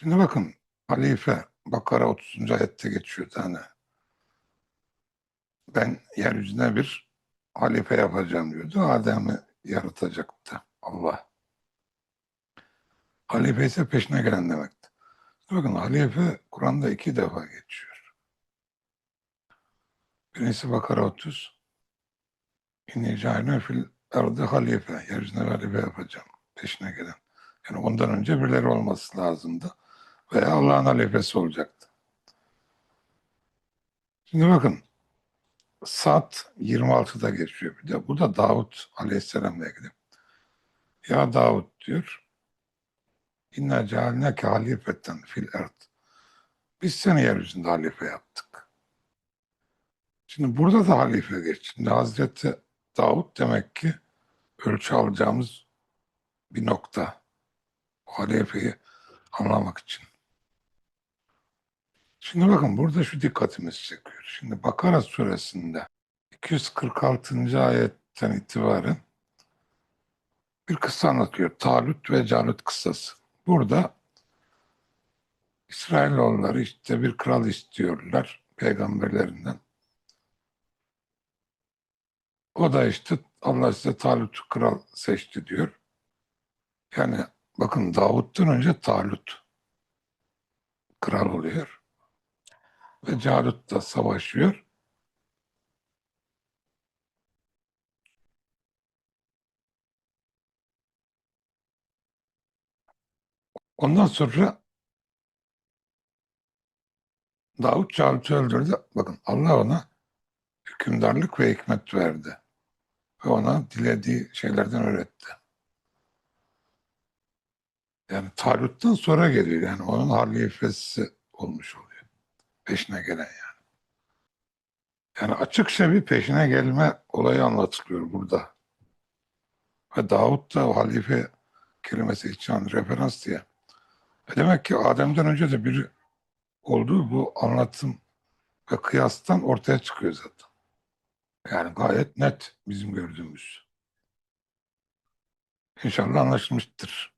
Şimdi bakın halife Bakara 30. ayette geçiyor tane. Ben yeryüzüne bir halife yapacağım diyordu. Adem'i yaratacaktı Allah. Halife ise peşine gelen demekti. Bakın halife Kur'an'da iki defa geçiyor. Birincisi Bakara 30. İnni cahine fil ardı halife. Yeryüzüne halife yapacağım. Peşine gelen. Yani ondan önce birileri olması lazımdı. Veya Allah'ın halifesi olacaktı. Şimdi bakın Saat 26'da geçiyor bir de. Bu da Davut Aleyhisselam'la ilgili. Ya Davut diyor. İnna cealneke halifetten fil erd. Biz seni yeryüzünde halife yaptık. Şimdi burada da halife geç. Şimdi Hazreti Davut demek ki ölçü alacağımız bir nokta. O halifeyi anlamak için. Şimdi bakın burada şu dikkatimizi çekiyor. Şimdi Bakara suresinde 246. ayetten itibaren bir kıssa anlatıyor. Talut ve Calut kıssası. Burada İsrailoğulları işte bir kral istiyorlar peygamberlerinden. O da işte Allah size Talut'u kral seçti diyor. Yani bakın Davut'tan önce Talut kral oluyor. Ve Calut da savaşıyor. Ondan sonra Davut Calut'u öldürdü. Bakın Allah ona hükümdarlık ve hikmet verdi. Ve ona dilediği şeylerden öğretti. Yani Talut'tan sonra geliyor. Yani onun halifesi olmuş oluyor. Peşine gelen yani. Yani açıkça bir peşine gelme olayı anlatılıyor burada. Ve Davut da o halife kelimesi için referans diye. E demek ki Adem'den önce de biri olduğu bu anlatım ve kıyastan ortaya çıkıyor zaten. Yani gayet net bizim gördüğümüz. İnşallah anlaşılmıştır.